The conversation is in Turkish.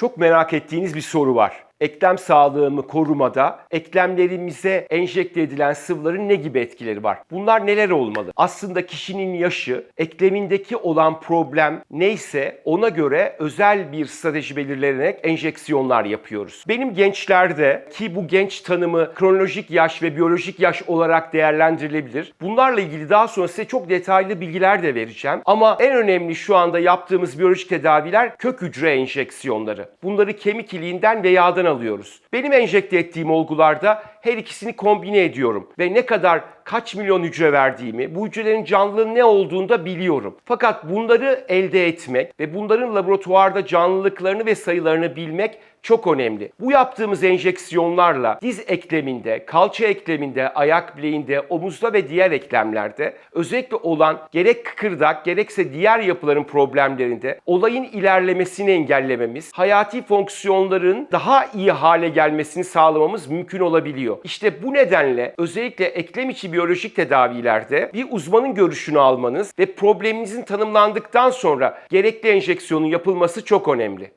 Çok merak ettiğiniz bir soru var. Eklem sağlığımı korumada eklemlerimize enjekte edilen sıvıların ne gibi etkileri var? Bunlar neler olmalı? Aslında kişinin yaşı, eklemindeki olan problem neyse ona göre özel bir strateji belirlenerek enjeksiyonlar yapıyoruz. Benim gençlerde ki bu genç tanımı kronolojik yaş ve biyolojik yaş olarak değerlendirilebilir. Bunlarla ilgili daha sonra size çok detaylı bilgiler de vereceğim. Ama en önemli şu anda yaptığımız biyolojik tedaviler kök hücre enjeksiyonları. Bunları kemik iliğinden ve yağdan alıyoruz. Benim enjekte ettiğim olgularda her ikisini kombine ediyorum ve ne kadar kaç milyon hücre verdiğimi, bu hücrelerin canlılığının ne olduğunu da biliyorum. Fakat bunları elde etmek ve bunların laboratuvarda canlılıklarını ve sayılarını bilmek çok önemli. Bu yaptığımız enjeksiyonlarla diz ekleminde, kalça ekleminde, ayak bileğinde, omuzda ve diğer eklemlerde özellikle olan gerek kıkırdak gerekse diğer yapıların problemlerinde olayın ilerlemesini engellememiz, hayati fonksiyonların daha iyi hale gelmesini sağlamamız mümkün olabiliyor. İşte bu nedenle özellikle eklem içi biyolojik tedavilerde bir uzmanın görüşünü almanız ve probleminizin tanımlandıktan sonra gerekli enjeksiyonun yapılması çok önemli.